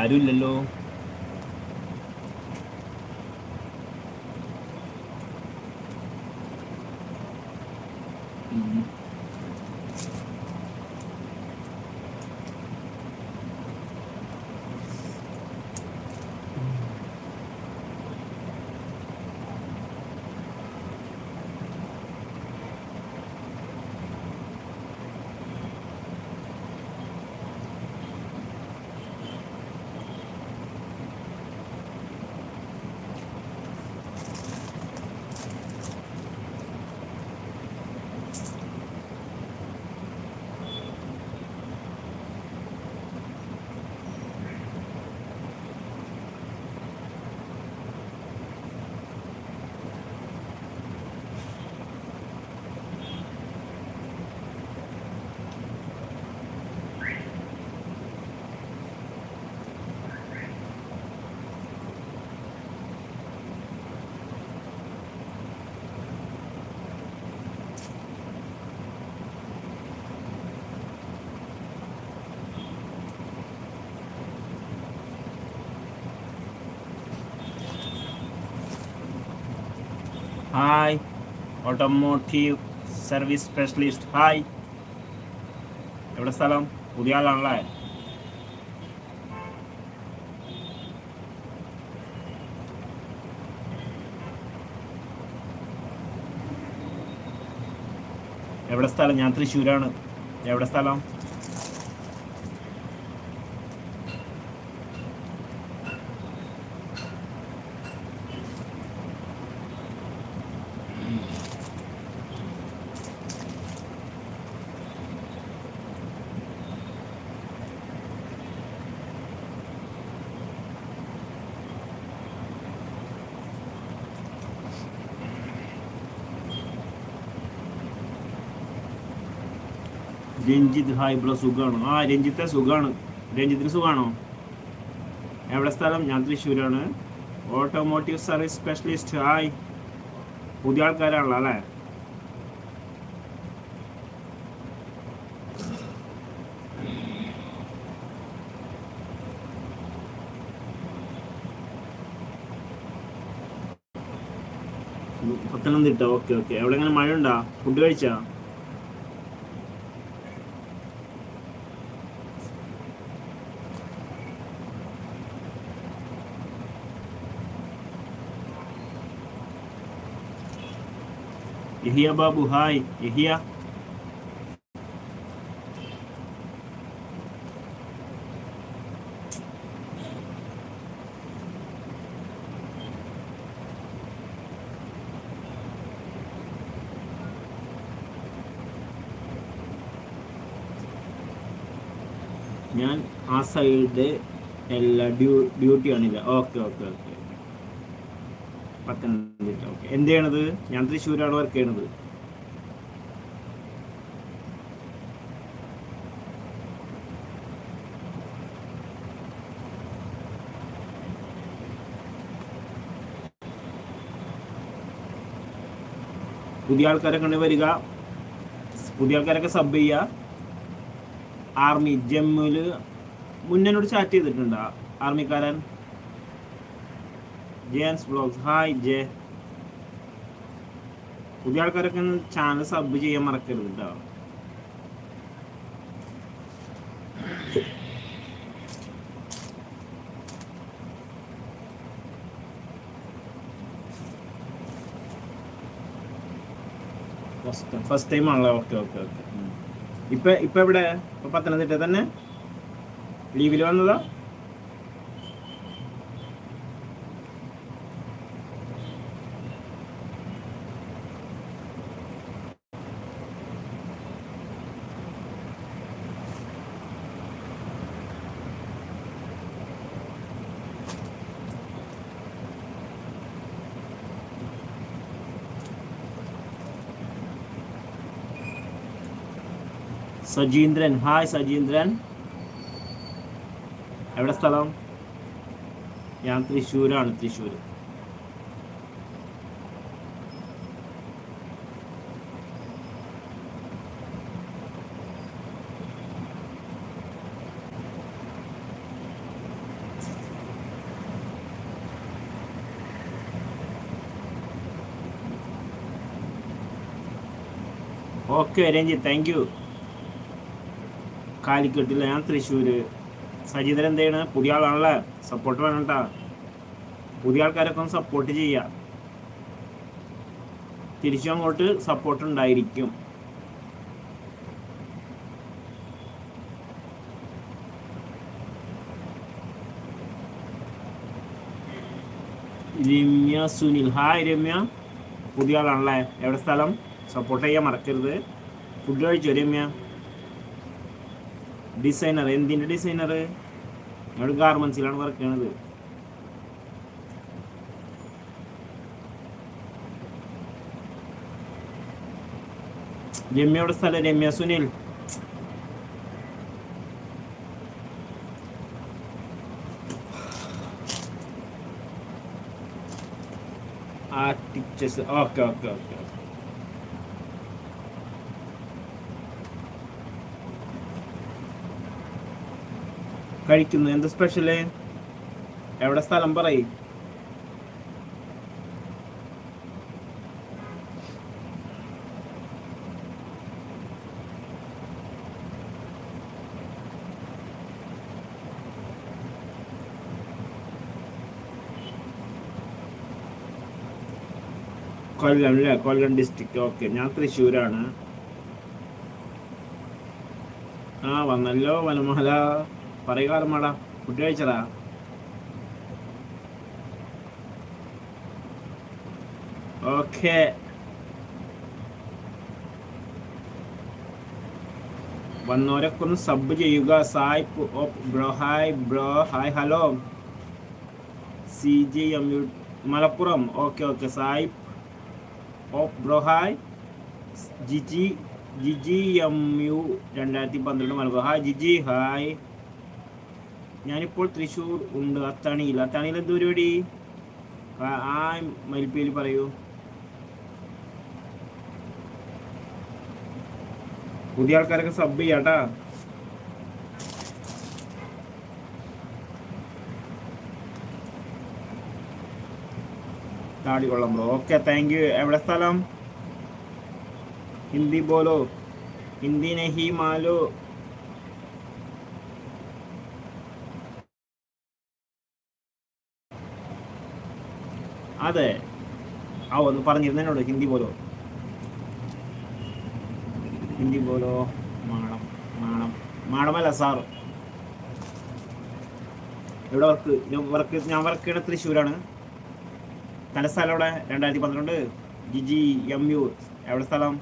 ആരുമില്ലല്ലോ ഉം. Hi automotive service specialist hi എവിടെ സ്ഥലം? പുതിയ ആളാണല്ലേ എവിടെ സ്ഥലം? ഞാൻ തൃശ്ശൂരാണ്. എവിടെ സ്ഥലം? രഞ്ജിത്ത് ഹായ് ബ്രോ സുഖാണ്. ആ രഞ്ജിത്തെ സുഖാണ്. രഞ്ജിത്തിന് സുഖാണോ? എവിടെ സ്ഥലം? ഞാൻ തൃശ്ശൂരാണ്. Automotive service specialist hi. പുതിയ ആൾക്കാരാണല്ലോ അല്ലേ? പത്തനംതിട്ട. Okay okay. എവിടെ എങ്ങനെ മഴ ഉണ്ടോ ഫുഡ് കഴിച്ചാ? യഹിയ ബാബു ഹായ് യഹിയ ഞാൻ ആ സൈഡ് എല്ലാ ഡ്യൂ duty ആണില്ല okay okay okay Pathanamthitta. Okay. എന്ത് ചെയ്യണത് ഞാൻ തൃശ്ശൂരാണ് വർക്ക് ചെയ്യണത്. പുതിയ ആൾക്കാരൊക്കെ കണ്ട് വരിക. പുതിയ ആൾക്കാരൊക്കെ സബ് ചെയ്യുക. ആർമി ജമ്മുവിൽ മുന്നോട് ചാറ്റ് ചെയ്തിട്ടുണ്ടോ? ആർമിക്കാരൻ ജെയൻസ് ബ്ലോഗ്സ് ഹായ് ജെ പുതിയ ആൾക്കാരൊക്കെ ചാനൽ സബ് ചെയ്യാൻ മറക്കരുത് കേട്ടോ ഫസ്റ്റ് ടൈം ആണല്ലോ. ഓക്കെ ഓക്കെ ഓക്കെ ഇപ്പൊ ഇപ്പൊ എവിടെ? ഇപ്പൊ പത്തനംതിട്ട തന്നെ? ലീവിൽ വന്നതാ? സജീന്ദ്രൻ. ഹായ് സജീന്ദ്രൻ. എവിടെ സ്ഥലം? ഞാൻ തൃശ്ശൂരാണ് Thrissur okay Ranjith thank you കാലിക്കട്ടില്ല ഞാൻ തൃശ്ശൂര്. സജീതൻ എന്താണ് പുതിയ ആളാണല്ലേ? സപ്പോർട്ട് വേണം പുതിയ ആൾക്കാരൊക്കെ ഒന്ന് സപ്പോർട്ട് ചെയ്യുക തിരിച്ചും അങ്ങോട്ട് സപ്പോർട്ട് ഉണ്ടായിരിക്കും. രമ്യ സുനിൽ. ഹായ് രമ്യ. പുതിയ ആളാണല്ലേ? എവിടെ സ്ഥലം? സപ്പോർട്ട് ചെയ്യാൻ മറക്കരുത്. ഫുഡ് കഴിച്ചോ രമ്യ? ഡിസൈനർ എന്തിന്റെ ഡിസൈനർ ഞങ്ങൾ ഗാർമെൻസിലാണ് വർക്ക് ചെയ്യണത്. രമ്യയുടെ സ്ഥലം? രമ്യ സുനിൽ. ആ ടീച്ചേഴ്സ് ഓക്കെ ഓക്കെ ഓക്കെ. കഴിക്കുന്നു. എന്ത് സ്പെഷ്യൽ എവിടെ സ്ഥലം പറയും. കൊല്ലം അല്ലേ കൊല്ലം ഡിസ്ട്രിക്റ്റ് ഓക്കെ ഞാൻ തൃശ്ശൂരാണ്. ആ വന്നല്ലോ വനമാല പറയുക വനമാല ഫുഡ് കഴിച്ചടാ ഓക്കെ. വന്നോരൊക്കൊന്ന് സബ് ചെയ്യുക. Sai bro hi bro hi hello. C G M U Malappuram. Okay okay. Sai of bro hi. G G G G M U രണ്ടായിരത്തി പന്ത്രണ്ട് മലപ്പുറം ഹായ് ജിജി ഹായ്. ഞാനിപ്പോൾ തൃശ്ശൂർ ഉണ്ട് അത്താണിയിൽ. അത്താണിയിൽ എന്ത് പരിപാടി? ആ- മൽപ്പേൽ പറയൂ. പുതിയ ആൾക്കാരൊക്കെ സബ് ചെയ്യാട്ടാ. താടി കൊള്ളാം ബ്രോ ഓക്കെ താങ്ക് യു എവിടെ സ്ഥലം? ഹിന്ദി ബോലോ? ഹിന്ദി നഹി മാലോ? അതെ. ആ ഒന്ന് പറഞ്ഞിരുന്നു ഹിന്ദി പോലോ? ഹിന്ദി പോലോ? മാണം മാണം മാണമല്ല സാർ. ഇവിടെ വർക്ക് വർക്ക് ഞാൻ വർക്ക് ചെയ്യണത് തൃശ്ശൂരാണ്. തലസ്ഥലം അവിടെ രണ്ടായിരത്തി പന്ത്രണ്ട്. G G M U. എവിടെ സ്ഥലം?